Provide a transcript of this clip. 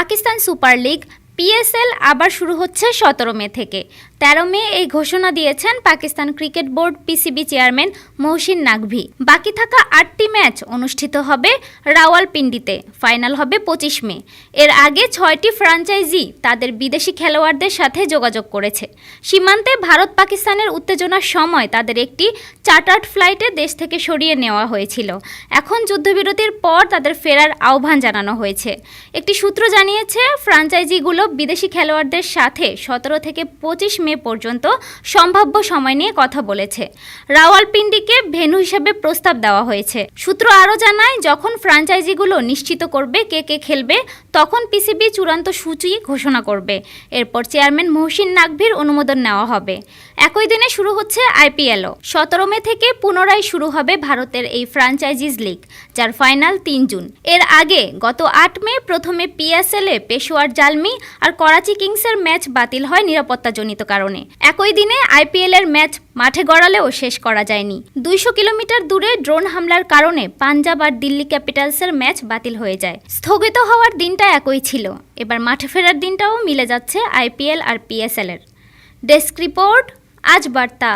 Pakistan super league PSL আবার শুরু হচ্ছে সতেরো মে থেকে। তেরো মে এই ঘোষণা দিয়েছেন Pakistan cricket board PCB chairman Mohsin Naqvi বাকি থাকা আটটি ম্যাচ অনুষ্ঠিত হবে রাওয়ালপিন্ডিতে, ফাইনাল হবে পঁচিশ মে। এর আগে ছয়টি ফ্রাঞ্চাইজি তাদের বিদেশি খেলোয়াড়দের সাথে যোগাযোগ করেছে। সীমান্তে ভারত পাকিস্তানের উত্তেজনার সময় তাদের একটি চার্টার্ড ফ্লাইটে দেশ থেকে সরিয়ে নেওয়া হয়েছিল। এখন যুদ্ধবিরতির পর তাদের ফেরার আহ্বান জানানো হয়েছে। একটি সূত্র জানিয়েছে ফ্র্যাঞ্চাইজিগুলো বিদেশি খেলোয়াড়দের সাথে সতেরো থেকে পঁচিশ মে পর্যন্ত সম্ভাব্য সময় নিয়ে কথা বলেছে। রাওয়ালপিন্ডিকে ভেন্যু হিসেবে প্রস্তাব দেওয়া হয়েছে। সূত্র আরও জানায়, যখন ফ্র্যাঞ্চাইজিগুলো নিশ্চিত করবে কে কে খেলবে, তখন পিসিবি চূড়ান্ত সূচি ঘোষণা করবে। এরপর চেয়ারম্যান মহসিন নাকভির অনুমোদন নেওয়া হবে। একই দিনে শুরু হচ্ছে আইপিএলও। সতেরো মে থেকে পুনরায় শুরু হবে ভারতের এই ফ্র্যাঞ্চাইজিস লিগ, যার ফাইনাল তিন জুন। এর আগে গত আট মে প্রথমে পিএসএলে পেশোয়ার জালমি আর করাচি কিংসের ম্যাচ বাতিল হয় নিরাপত্তাজনিত কারণে। একই দিনে আইপিএল এর ম্যাচ মাঠে গড়ালেও শেষ করা যায়নি। দুইশো কিলোমিটার দূরে ড্রোন হামলার কারণে পাঞ্জাব আর দিল্লি ক্যাপিটালসের ম্যাচ বাতিল হয়ে যায়। স্থগিত হওয়ার দিনটা একই ছিল। এবার মাঠে ফেরার দিনটাও মিলে যাচ্ছে আইপিএল আর পিএসএল এর। ডেস্ক রিপোর্ট, আজ বার্তা।